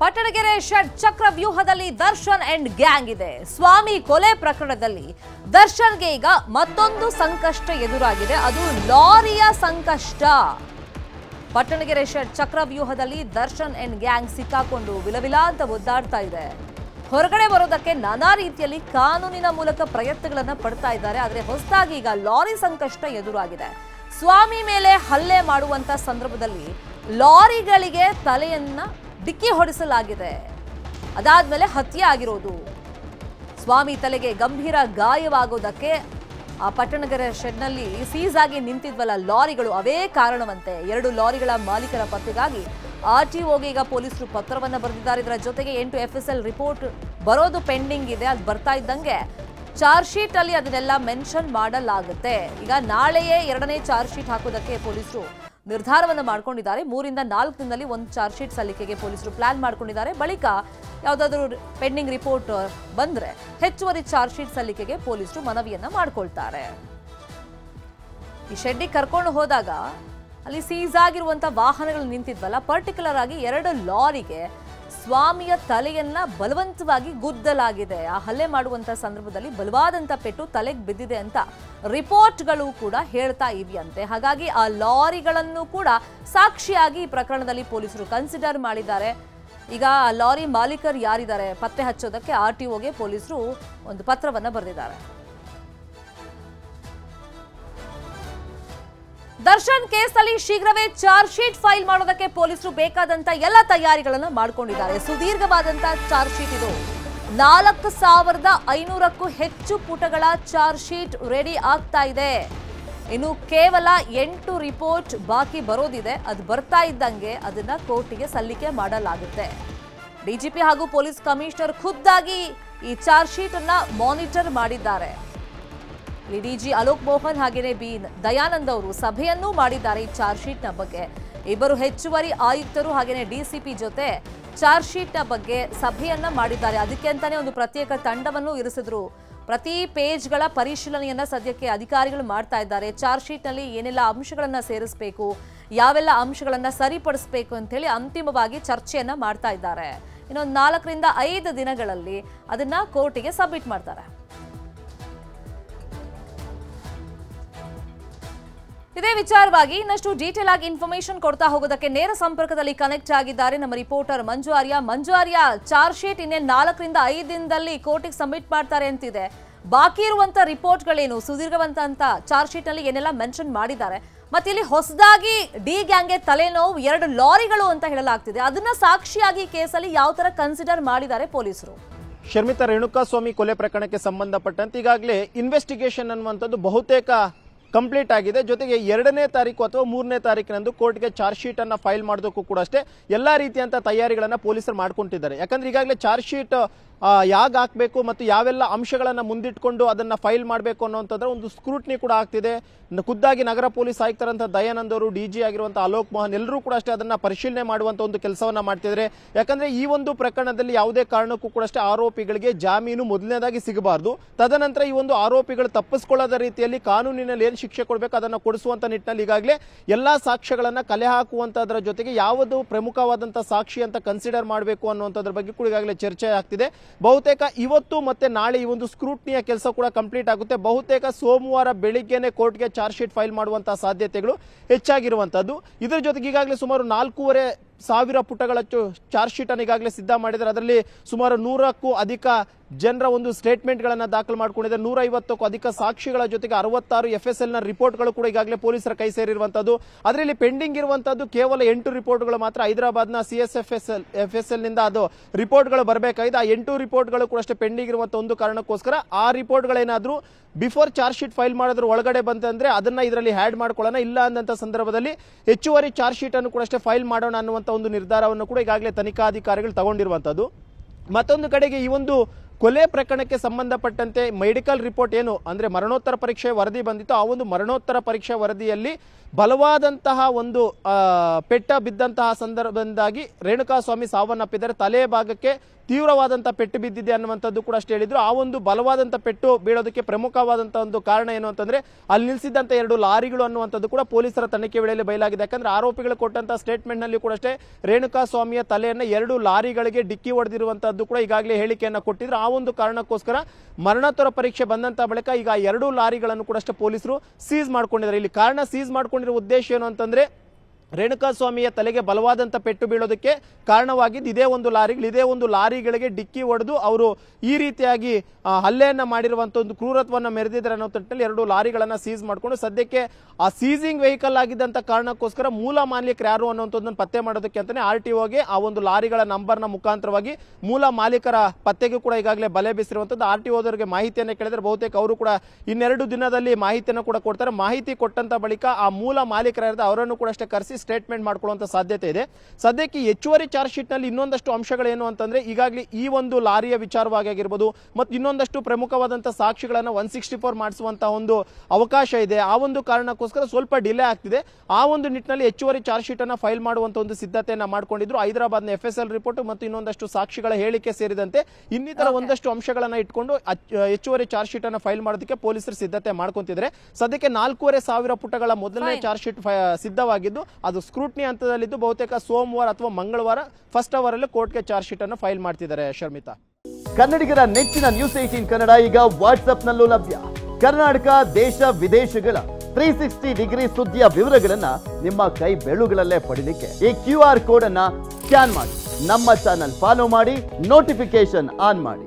ಪಟ್ಟಣಗೆರೆ ಷಡ್ ಚಕ್ರ ವ್ಯೂಹದಲ್ಲಿ Darshan and gang ಇದೆ. ಸ್ವಾಮಿ ಕೊಲೆ ಪ್ರಕರಣದಲ್ಲಿ ದರ್ಶನ್ಗೆ ಈಗ ಮತ್ತೊಂದು ಸಂಕಷ್ಟ ಎದುರಾಗಿದೆ. ಅದು ಲಾರಿಯ ಸಂಕಷ್ಟ. ಪಟ್ಟಣಗೆರೆ ಷಡ್ ಚಕ್ರ ವ್ಯೂಹದಲ್ಲಿ ದರ್ಶನ್ ಅಂಡ್ ಗ್ಯಾಂಗ್ ಸಿಕ್ಕಾಕೊಂಡು ವಿಲವಿಲ ಅಂತ ಒದ್ದಾಡ್ತಾ ಇದೆ. ಹೊರಗಡೆ ಬರೋದಕ್ಕೆ ನಾನಾ ರೀತಿಯಲ್ಲಿ ಕಾನೂನಿನ ಮೂಲಕ ಪ್ರಯತ್ನಗಳನ್ನು ಪಡ್ತಾ ಇದ್ದಾರೆ. ಆದರೆ ಹೊಸದಾಗಿ ಈಗ ಲಾರಿ ಸಂಕಷ್ಟ ಎದುರಾಗಿದೆ. ಸ್ವಾಮಿ ಮೇಲೆ ಹಲ್ಲೆ ಮಾಡುವಂತ ಸಂದರ್ಭದಲ್ಲಿ ಲಾರಿಗಳಿಗೆ ತಲೆಯನ್ನ ಡಿಕ್ಕಿ ಹೊಡೆಸಲಾಗಿದೆ. ಅದಾದ್ಮೇಲೆ ಹತ್ಯೆ ಆಗಿರೋದು. ಸ್ವಾಮಿ ತಲೆಗೆ ಗಂಭೀರ ಗಾಯವಾಗೋದಕ್ಕೆ ಆ ಪಟ್ಟಣಗರ ಶೆಡ್ನಲ್ಲಿ ಸೀಸ್ ಆಗಿ ನಿಂತಿದ್ವಲ್ಲ ಲಾರಿಗಳು. ಅವೇ ಕಾರಣವಂತೆ ಎರಡು ಲಾರಿಗಳ ಮಾಲೀಕರ ಪತ್ತೆಗಾಗಿ ಆರ್ಟಿಒಗೆ ಈಗ ಪೊಲೀಸರು ಪತ್ರವನ್ನು ಬರೆದಿದ್ದಾರೆ. ಇದರ ಜೊತೆಗೆ ಎಂಟು ಎಫ್ ಎಸ್ ಎಲ್ ರಿಪೋರ್ಟ್ ಬರೋದು ಪೆಂಡಿಂಗ್ ಇದೆ. ಅದು ಬರ್ತಾ ಇದ್ದಂಗೆ ಚಾರ್ಜ್ ಶೀಟ್ ಅಲ್ಲಿ ಅದನ್ನೆಲ್ಲ ಮೆನ್ಷನ್ ಮಾಡಲಾಗುತ್ತೆ. ಈಗ ನಾಳೆಯೇ ಎರಡನೇ ಚಾರ್ಜ್ ಶೀಟ್ ಹಾಕೋದಕ್ಕೆ ಪೊಲೀಸರು ನಿರ್ಧಾರವನ್ನು ಮಾಡ್ಕೊಂಡಿದ್ದಾರೆ. ಮೂರಿಂದ ನಾಲ್ಕು ದಿನದಲ್ಲಿ ಒಂದು ಚಾರ್ಜ್ ಶೀಟ್ ಸಲ್ಲಿಕೆಗೆ ಪೊಲೀಸರು ಪ್ಲಾನ್ ಮಾಡ್ಕೊಂಡಿದ್ದಾರೆ. ಬಳಿಕ ಯಾವುದಾದ್ರೂ ಪೆಂಡಿಂಗ್ ರಿಪೋರ್ಟ್ ಬಂದರೆ ಹೆಚ್ಚುವರಿ ಚಾರ್ಜ್ ಶೀಟ್ ಸಲ್ಲಿಕೆಗೆ ಪೊಲೀಸರು ಮನವಿಯನ್ನು ಮಾಡ್ಕೊಳ್ತಾರೆ. ಈ ಶೆಡ್ಡಿಗೆ ಕರ್ಕೊಂಡು ಹೋದಾಗ ಅಲ್ಲಿ ಸೀಸ್ ಆಗಿರುವಂತ ವಾಹನಗಳು ನಿಂತಿದ್ವಲ್ಲ ಪರ್ಟಿಕ್ಯುಲರ್ ಆಗಿ ಎರಡು ಲಾರಿಗೆ ಸ್ವಾಮಿಯ ತಲೆಯನ್ನ ಬಲವಂತವಾಗಿ ಗುದ್ದಲಾಗಿದೆ. ಆ ಹಲ್ಲೆ ಮಾಡುವಂತ ಸಂದರ್ಭದಲ್ಲಿ ಬಲವಾದಂತ ಪೆಟ್ಟು ತಲೆಗೆ ಬಿದ್ದಿದೆ ಅಂತ ರಿಪೋರ್ಟ್ಗಳು ಕೂಡ ಹೇಳ್ತಾ ಇವೆಯಂತೆ ಹಾಗಾಗಿ ಆ ಲಾರಿಗಳನ್ನು ಕೂಡ ಸಾಕ್ಷಿಯಾಗಿ ಈ ಪ್ರಕರಣದಲ್ಲಿ ಪೊಲೀಸರು ಕನ್ಸಿಡರ್ ಮಾಡಿದ್ದಾರೆ. ಈಗ ಆ ಲಾರಿ ಮಾಲೀಕರು ಯಾರಿದ್ದಾರೆ? ಪತ್ತೆ ಹಚ್ಚೋದಕ್ಕೆ ಆರ್ ಟಿ ಒಗೆ ಪೊಲೀಸರು ಒಂದು ಪತ್ರವನ್ನ ಬರೆದಿದ್ದಾರೆ. ದರ್ಶನ್ ಕೇಸಲ್ಲಿ ಶೀಘ್ರವೇ ಚಾರ್ಜ್ ಶೀಟ್ ಫೈಲ್ ಮಾಡೋದಕ್ಕೆ ಪೊಲೀಸರು ಬೇಕಾದಂತ ಎಲ್ಲ ತಯಾರಿಗಳನ್ನು ಮಾಡಿಕೊಂಡಿದ್ದಾರೆ. ಸುದೀರ್ಘವಾದಂತ ಚಾರ್ಜ್ ಶೀಟ್ ಇದು. ನಾಲ್ಕು ಸಾವಿರದ ಐನೂರಕ್ಕೂ ಹೆಚ್ಚು ಪುಟಗಳ ಚಾರ್ಜ್ ಶೀಟ್ ರೆಡಿ ಆಗ್ತಾ ಇದೆ. ಇನ್ನು ಕೇವಲ ಎಂಟು ರಿಪೋರ್ಟ್ ಬಾಕಿ ಬರೋದಿದೆ. ಅದು ಬರ್ತಾ ಇದ್ದಂಗೆ ಅದನ್ನ ಕೋರ್ಟಿಗೆ ಸಲ್ಲಿಕೆ ಮಾಡಲಾಗುತ್ತೆ. ಡಿಜಿಪಿ ಹಾಗೂ ಪೊಲೀಸ್ ಕಮಿಷನರ್ ಖುದ್ದಾಗಿ ಈ ಚಾರ್ಜ್ ಶೀಟ್ ಅನ್ನ ಮಾನಿಟರ್ ಮಾಡಿದ್ದಾರೆ. ಡಿಜಿ ಅಲೋಕ್ ಮೋಹನ್ ಹಾಗೆಯೇ ಬಿ ದಯಾನಂದ್ ಅವರು ಸಭೆಯನ್ನೂ ಮಾಡಿದ್ದಾರೆ ಈ ಚಾರ್ಜ್ ಶೀಟ್ನ ಬಗ್ಗೆ. ಇಬ್ಬರು ಹೆಚ್ಚುವರಿ ಆಯುಕ್ತರು ಹಾಗೆಯೇ ಡಿಸಿಪಿ ಜೊತೆ ಚಾರ್ಜ್ ಶೀಟ್ನ ಬಗ್ಗೆ ಸಭೆಯನ್ನ ಮಾಡಿದ್ದಾರೆ. ಅದಕ್ಕೆ ಅಂತಾನೆ ಒಂದು ಪ್ರತ್ಯೇಕ ತಂಡವನ್ನು ಇರಿಸಿದ್ರು. ಪ್ರತಿ ಪೇಜ್ಗಳ ಪರಿಶೀಲನೆಯನ್ನ ಸದ್ಯಕ್ಕೆ ಅಧಿಕಾರಿಗಳು ಮಾಡ್ತಾ ಇದ್ದಾರೆ. ಚಾರ್ಜ್ ಶೀಟ್ನಲ್ಲಿ ಏನೆಲ್ಲ ಅಂಶಗಳನ್ನ ಸೇರಿಸಬೇಕು, ಯಾವೆಲ್ಲ ಅಂಶಗಳನ್ನ ಸರಿಪಡಿಸಬೇಕು ಅಂತ ಹೇಳಿ ಅಂತಿಮವಾಗಿ ಚರ್ಚೆಯನ್ನ ಮಾಡ್ತಾ ಇದ್ದಾರೆ. ಇನ್ನೊಂದು ನಾಲ್ಕರಿಂದ ಐದು ದಿನಗಳಲ್ಲಿ ಅದನ್ನ ಕೋರ್ಟಿಗೆ ಸಬ್ಮಿಟ್ ಮಾಡ್ತಾರೆ. ಇದೇ ವಿಚಾರವಾಗಿ ಇನ್ನಷ್ಟು ಡೀಟೇಲ್ ಆಗಿ ಇನ್ಫಾರ್ಮೇಶನ್ ಕೊಡ್ತಾ ಹೋಗೋದಕ್ಕೆ ನೇರ ಸಂಪರ್ಕದಲ್ಲಿ ಕನೆಕ್ಟ್ ಆಗಿದ್ದಾರೆ ನಮ್ಮ reporter Manju Arya Manju Arya charge sheet ಇನ್ನೇನು ನಾಲ್ಕರಿಂದ ಐದು ದಿನದಲ್ಲಿ ಕೋರ್ಟಿಗೆ ಸಬ್ಮಿಟ್ ಮಾಡ್ತಾರೆ ಅಂತಿದೆ. ಬಾಕಿ ಇರುವಂತ ರಿಪೋರ್ಟ್ಗಳೇನು? ಸುದೀರ್ಘವಂತ ಚಾರ್ಜ್ ಶೀಟ್ನಲ್ಲಿ ಏನೆಲ್ಲ ಮೆನ್ಷನ್ ಮಾಡಿದ್ದಾರೆ. ಮತ್ತೆ ಇಲ್ಲಿ ಹೊಸದಾಗಿ ಡಿ ಗ್ಯಾಂಗ್ಗೆ ತಲೆನೋವು, ಎರಡು ಲಾರಿಗಳು ಅಂತ ಹೇಳಲಾಗ್ತಿದೆ. ಅದನ್ನ ಸಾಕ್ಷಿಯಾಗಿ ಕೇಸಲ್ಲಿ ಯಾವ ತರ ಕನ್ಸಿಡರ್ ಮಾಡಿದ್ದಾರೆ ಪೊಲೀಸರು? ಶರ್ಮಿತಾ ರೇಣುಕಾಸ್ವಾಮಿ ಕೊಲೆ ಪ್ರಕರಣಕ್ಕೆ ಸಂಬಂಧಪಟ್ಟಂತೆ ಈಗಾಗಲೇ ಇನ್ವೆಸ್ಟಿಗೇಷನ್ ಅನ್ನುವಂಥದ್ದು ಬಹುತೇಕ ಕಂಪ್ಲೀಟ್ ಆಗಿದೆ. ಜೊತೆಗೆ ಎರಡನೇ ತಾರೀಕು ಅಥವಾ ಮೂರನೇ ತಾರೀಕಿನಂದು ಕೋರ್ಟ್ಗೆ ಚಾರ್ಜ್ ಶೀಟ್ ಅನ್ನ ಫೈಲ್ ಮಾಡೋದಕ್ಕೂ ಕೂಡ ಅಷ್ಟೇ ಎಲ್ಲಾ ರೀತಿಯಂತ ತಯಾರಿಗಳನ್ನ ಪೊಲೀಸರು ಮಾಡ್ಕೊಂಡಿದ್ದಾರೆ ಯಾಕಂದ್ರೆ ಈಗಾಗಲೇ ಚಾರ್ಜ್ ಶೀಟ್ ಯಾಗ ಹಾಕಬೇಕು ಮತ್ತು ಯಾವೆಲ್ಲ ಅಂಶಗಳನ್ನು ಮುಂದಿಟ್ಕೊಂಡು ಅದನ್ನು ಫೈಲ್ ಮಾಡಬೇಕು ಅನ್ನೋಂಥದ್ರ ಒಂದು ಸ್ಕ್ರೂಟ್ನಿ ಕೂಡ ಆಗ್ತಿದೆ. ಖುದ್ದಾಗಿ ನಗರ ಪೊಲೀಸ್ ಆಯುಕ್ತರಂಥ ದಯಾನಂದ್ ಅವರು ಡಿಜಿ ಆಗಿರುವಂಥ ಅಲೋಕ್ ಮೋಹನ್ ಎಲ್ಲರೂ ಕೂಡ ಅಷ್ಟೇ ಅದನ್ನು ಪರಿಶೀಲನೆ ಮಾಡುವಂಥ ಒಂದು ಕೆಲಸವನ್ನು ಮಾಡ್ತಿದ್ದಾರೆ. ಯಾಕಂದರೆ ಈ ಒಂದು ಪ್ರಕರಣದಲ್ಲಿ ಯಾವುದೇ ಕಾರಣಕ್ಕೂ ಕೂಡ ಅಷ್ಟೇ ಆರೋಪಿಗಳಿಗೆ ಜಾಮೀನು ಮೊದಲನೇದಾಗಿ ಸಿಗಬಾರ್ದು. ತದನಂತರ ಈ ಒಂದು ಆರೋಪಿಗಳು ತಪ್ಪಿಸ್ಕೊಳ್ಳದ ರೀತಿಯಲ್ಲಿ ಕಾನೂನಿನಲ್ಲಿ ಏನು ಶಿಕ್ಷೆ ಕೊಡಬೇಕು ಅದನ್ನು ಕೊಡಿಸುವಂಥ ನಿಟ್ಟಿನಲ್ಲಿ ಈಗಾಗಲೇ ಎಲ್ಲ ಸಾಕ್ಷ್ಯಗಳನ್ನು ಕಲೆ ಹಾಕುವಂಥದ್ರ ಜೊತೆಗೆ ಯಾವುದು ಪ್ರಮುಖವಾದಂಥ ಸಾಕ್ಷಿ ಅಂತ ಕನ್ಸಿಡರ್ ಮಾಡಬೇಕು ಅನ್ನುವಂಥದ್ರ ಬಗ್ಗೆ ಕೂಡ ಈಗಾಗಲೇ ಚರ್ಚೆ ಆಗ್ತಿದೆ. ಬಹುತೇಕ ಇವತ್ತು ಮತ್ತೆ ನಾಳೆ ಈ ಒಂದು ಸ್ಕ್ರೂಟ್ನಿಯ ಕೆಲಸ ಕೂಡ ಕಂಪ್ಲೀಟ್ ಆಗುತ್ತೆ. ಬಹುತೇಕ ಸೋಮವಾರ ಬೆಳಿಗ್ಗೆನೆ ಕೋರ್ಟ್ಗೆ ಚಾರ್ಜ್ ಶೀಟ್ ಫೈಲ್ ಮಾಡುವಂತಹ ಸಾಧ್ಯತೆಗಳು ಹೆಚ್ಚಾಗಿರುವಂತದ್ದು ಇದರ ಜೊತೆಗೆ ಈಗಾಗಲೇ ಸುಮಾರು ನಾಲ್ಕೂವರೆ ಸಾವಿರ ಪುಟಗಳ ಚಾರ್ಜ್ ಶೀಟ್ ಅನ್ನು ಈಗಾಗಲೇ ಸಿದ್ಧ ಮಾಡಿದ್ದಾರೆ. ಅದರಲ್ಲಿ ಸುಮಾರು ನೂರಕ್ಕೂ ಅಧಿಕ ಜನರ ಒಂದು ಸ್ಟೇಟ್ಮೆಂಟ್ ಗಳನ್ನ ದಾಖಲು ಮಾಡಿಕೊಂಡಿದ್ದಾರೆ ನೂರ ಐವತ್ತಕ್ಕೂ ಅಧಿಕ ಸಾಕ್ಷಿಗಳ ಜೊತೆಗೆ ಅರವತ್ತಾರು ಎಫ್ ಎಸ್ ಎಲ್ನ ರಿಪೋರ್ಟ್ಗಳು ಕೂಡ ಈಗಾಗಲೇ ಪೊಲೀಸರ ಕೈ ಸೇರಿರುವಂತದ್ದು. ಅದರಲ್ಲಿ ಪೆಂಡಿಂಗ್ ಇರುವಂತದ್ದು ಕೇವಲ ಎಂಟು ರಿಪೋರ್ಟ್ಗಳು ಮಾತ್ರ. ಹೈದರಾಬಾದ್ನ C S F S L F S ಎಲ್ನಿಂದ ಅದು ರಿಪೋರ್ಟ್ಗಳು ಬರಬೇಕಾಗಿದೆ. ಆ ಎಂಟು ರಿಪೋರ್ಟ್ಗಳು ಕೂಡ ಅಷ್ಟೇ ಪೆಂಡಿಂಗ್ ಇರುವಂಥ ಒಂದು ಕಾರಣಕ್ಕೋಸ್ಕರ ಆ ರಿಪೋರ್ಟ್ಗಳೇನಾದರೂ ಬಿಫೋರ್ ಚಾರ್ಜ್ ಶೀಟ್ ಫೈಲ್ ಮಾಡಿದ್ರು ಒಳಗಡೆ ಬಂತಂದ್ರೆ ಅದನ್ನ ಇದರಲ್ಲಿ ಹ್ಯಾಡ್ ಮಾಡ್ಕೊಳ್ಳೋಣ. ಇಲ್ಲ ಅಂದಂತ ಸಂದರ್ಭದಲ್ಲಿ ಹೆಚ್ಚುವರಿ ಚಾರ್ಜ್ ಶೀಟ್ ಅನ್ನು ಕೂಡ ಅಷ್ಟೇ ಫೈಲ್ ಮಾಡೋಣ ಅನ್ನುವಂತ ಒಂದು ನಿರ್ಧಾರವನ್ನು ಕೂಡ ಈಗಾಗಲೇ ತನಿಖಾಧಿಕಾರಿಗಳು ತಗೊಂಡಿರುವಂಥದ್ದು ಮತ್ತೊಂದು ಕಡೆಗೆ ಈ ಒಂದು ಕೊಲೆ ಪ್ರಕರಣಕ್ಕೆ ಸಂಬಂಧಪಟ್ಟಂತೆ ಮೆಡಿಕಲ್ ರಿಪೋರ್ಟ್ ಏನು ಅಂದರೆ ಮರಣೋತ್ತರ ಪರೀಕ್ಷೆ ವರದಿ ಬಂದಿತ್ತು. ಆ ಒಂದು ಮರಣೋತ್ತರ ಪರೀಕ್ಷೆ ವರದಿಯಲ್ಲಿ ಬಲವಾದಂತಹ ಒಂದು ಪೆಟ್ಟ ಬಿದ್ದಂತಹ ಸಂದರ್ಭದಿಂದಾಗಿ ರೇಣುಕಾಸ್ವಾಮಿ ಸಾವನ್ನಪ್ಪಿದ್ದಾರೆ. ತಲೆ ಭಾಗಕ್ಕೆ ತೀವ್ರವಾದಂಥ ಪೆಟ್ಟು ಬಿದ್ದಿದೆ ಅನ್ನುವಂಥದ್ದು ಕೂಡ ಅಷ್ಟೇ ಹೇಳಿದ್ರು. ಆ ಒಂದು ಬಲವಾದಂಥ ಪೆಟ್ಟು ಬೀಳೋದಕ್ಕೆ ಪ್ರಮುಖವಾದಂಥ ಒಂದು ಕಾರಣ ಏನು ಅಂತಂದ್ರೆ, ಅಲ್ಲಿ ನಿಲ್ಲಿಸಿದಂಥ ಎರಡು ಲಾರಿಗಳು ಅನ್ನುವಂಥದ್ದು ಕೂಡ ಪೊಲೀಸರ ತನಿಖೆ ವೇಳೆಯಲ್ಲಿ ಬಯಲಾಗಿದೆ. ಯಾಕಂದರೆ ಆರೋಪಿಗಳು ಕೊಟ್ಟಂಥ ಸ್ಟೇಟ್ಮೆಂಟ್ನಲ್ಲಿ ಕೂಡ ಅಷ್ಟೇ ರೇಣುಕಾ ಸ್ವಾಮಿಯ ತಲೆಯನ್ನ ಎರಡು ಲಾರಿಗಳಿಗೆ ಡಿಕ್ಕಿ ಹೊಡೆದಿರುವಂತದ್ದು ಕೂಡ ಈಗಾಗಲೇ ಹೇಳಿಕೆಯನ್ನು ಕೊಟ್ಟಿದ್ರು. ಆ ಒಂದು ಕಾರಣಕ್ಕೋಸ್ಕರ ಮರಣೋತ್ತರ ಪರೀಕ್ಷೆ ಬಂದಂತ ಬಳಿಕ ಈಗ ಎರಡು ಲಾರಿಗಳನ್ನು ಕೂಡ ಅಷ್ಟೇ ಪೊಲೀಸರು ಸೀಸ್ ಮಾಡ್ಕೊಂಡಿದ್ದಾರೆ. ಇಲ್ಲಿ ಕಾರಣ ಸೀಸ್ ಮಾಡ್ಕೊಂಡಿರೋ ಉದ್ದೇಶ ಏನು ಅಂತಂದ್ರೆ ರೇಣುಕಾಸ್ವಾಮಿಯ ತಲೆಗೆ ಬಲವಾದಂಥ ಪೆಟ್ಟು ಬೀಳೋದಕ್ಕೆ ಕಾರಣವಾಗಿದ್ದು ಇದೇ ಒಂದು ಲಾರಿಗಳು, ಇದೇ ಒಂದು ಲಾರಿಗಳಿಗೆ ಡಿಕ್ಕಿ ಹೊಡೆದು ಅವರು ಈ ರೀತಿಯಾಗಿ ಹಲ್ಲೆಯನ್ನು ಮಾಡಿರುವಂಥ ಒಂದು ಕ್ರೂರತ್ವವನ್ನು ಮೆರೆದಿದ್ದಾರೆ ಅನ್ನೋ ತಟ್ಟಲ್ಲಿ ಎರಡು ಲಾರಿಗಳನ್ನು ಸೀಸ್ ಮಾಡಿಕೊಂಡು ಸದ್ಯಕ್ಕೆ ಆ ಸೀಸಿಂಗ್ ವೆಹಿಕಲ್ ಆಗಿದ್ದಂಥ ಕಾರಣಕ್ಕೋಸ್ಕರ ಮೂಲ ಮಾಲೀಕರು ಯಾರು ಅನ್ನೋಂಥದ್ದನ್ನು ಪತ್ತೆ ಮಾಡೋದಕ್ಕೆ ಅಂತಾನೆ ಆರ್ ಟಿ ಒಗೆ ಆ ಒಂದು ಲಾರಿಗಳ ನಂಬರ್ನ ಮುಖಾಂತರವಾಗಿ ಮೂಲ ಮಾಲೀಕರ ಪತ್ತೆಗೂ ಕೂಡ ಈಗಾಗಲೇ ಬಲೆ ಬೀಸಿರುವಂಥದ್ದು ಆರ್ ಟಿ ಒದವರಿಗೆ ಮಾಹಿತಿಯನ್ನು ಕೇಳಿದರೆ ಬಹುತೇಕ ಅವರು ಕೂಡ ಇನ್ನೆರಡು ದಿನದಲ್ಲಿ ಮಾಹಿತಿಯನ್ನು ಕೂಡ ಕೊಡ್ತಾರೆ. ಮಾಹಿತಿ ಕೊಟ್ಟಂತ ಬಳಿಕ ಆ ಮೂಲ ಮಾಲೀಕರ ಅವರನ್ನು ಕೂಡ ಅಷ್ಟೇ ಕರೆಸಿ ಸ್ಟೇಟ್ಮೆಂಟ್ ಮಾಡ್ಕೊಳ್ಳುವಂತ ಸಾಧ್ಯತೆ ಇದೆ. ಸದ್ಯಕ್ಕೆ ಹೆಚ್ಚುವರಿ ಚಾರ್ಜ್ ಶೀಟ್ನಲ್ಲಿ ಇನ್ನೊಂದಷ್ಟು ಅಂಶಗಳೇನು ಅಂತಂದ್ರೆ ಈಗಾಗಲೇ ಈ ಒಂದು ಲಾರಿಯ ವಿಚಾರವಾಗಿ ಆಗಿರ್ಬೋದು ಮತ್ತು ಇನ್ನೊಂದಷ್ಟು ಪ್ರಮುಖವಾದಂತಹ ಸಾಕ್ಷಿಗಳನ್ನ ಒನ್ ಸಿಕ್ಸ್ಟಿ ಫೋರ್ ಒಂದು ಅವಕಾಶ ಇದೆ. ಆ ಒಂದು ಕಾರಣಕ್ಕೋಸ್ಕರ ಸ್ವಲ್ಪ ಡಿಲೇ ಆಗ್ತಿದೆ. ಆ ಒಂದು ನಿಟ್ಟಿನಲ್ಲಿ ಹೆಚ್ಚುವರಿ ಚಾರ್ಜ್ ಶೀಟ್ ಅನ್ನ ಫೈಲ್ ಮಾಡುವಂತ ಒಂದು ಸಿದ್ಧತೆಯನ್ನು ಮಾಡ್ಕೊಂಡಿದ್ರು. ಹೈದರಾಬಾದ್ನ ಎಫ್ ಎಸ್ ಎಲ್ ರಿಪೋರ್ಟ್ ಮತ್ತು ಇನ್ನೊಂದಷ್ಟು ಸಾಕ್ಷಿಗಳ ಹೇಳಿಕೆ ಸೇರಿದಂತೆ ಇನ್ನಿತರ ಒಂದಷ್ಟು ಅಂಶಗಳನ್ನ ಇಟ್ಕೊಂಡು ಹೆಚ್ಚುವರಿ ಚಾರ್ಜ್ ಶೀಟ್ ಅನ್ನ ಫೈಲ್ ಮಾಡೋದಕ್ಕೆ ಪೊಲೀಸರು ಸಿದ್ಧತೆ ಮಾಡ್ಕೊಂತಿದ್ರೆ ಸದ್ಯಕ್ಕೆ ನಾಲ್ಕೂವರೆ ಸಾವಿರ ಪುಟಗಳ ಮೊದಲನೇ. ಚಾರ್ಜ್ ಶೀಟ್ ಸಿದ್ಧವಾಗಿದ್ದು ಅದು ಸ್ಕ್ರೂಟ್ನಿ ಹಂತದಲ್ಲಿದ್ದು ಬಹುತೇಕ ಸೋಮವಾರ ಅಥವಾ ಮಂಗಳವಾರ ಫಸ್ಟ್ ಅವರ್ ಅಲ್ಲಿ ಕೋರ್ಟ್ಗೆ ಚಾರ್ಜ್ ಶೀಟ್ ಅನ್ನು ಫೈಲ್ ಮಾಡ್ತಿದ್ದಾರೆ ಶರ್ಮಿತಾ. ಕನ್ನಡಿಗರ ನೆಚ್ಚಿನ ನ್ಯೂಸ್ ಏಟೀನ್ ಕನ್ನಡ ಈಗ ವಾಟ್ಸ್ಆಪ್ನಲ್ಲೂ ಲಭ್ಯ. ಕರ್ನಾಟಕ, ದೇಶ, ವಿದೇಶಗಳ ತ್ರೀ ಸಿಕ್ಸ್ಟಿ ಡಿಗ್ರಿ ಸುದ್ದಿಯ ವಿವರಗಳನ್ನ ನಿಮ್ಮ ಕೈ ಬೆಳುಗಳಲ್ಲೇ ಪಡಿಲಿಕ್ಕೆ ಈ ಕ್ಯೂ ಆರ್ ಕೋಡ್ ಅನ್ನ ಸ್ಕ್ಯಾನ್ ಮಾಡಿ. ನಮ್ಮ ಚಾನಲ್ ಫಾಲೋ ಮಾಡಿ ನೋಟಿಫಿಕೇಶನ್ ಆನ್ ಮಾಡಿ.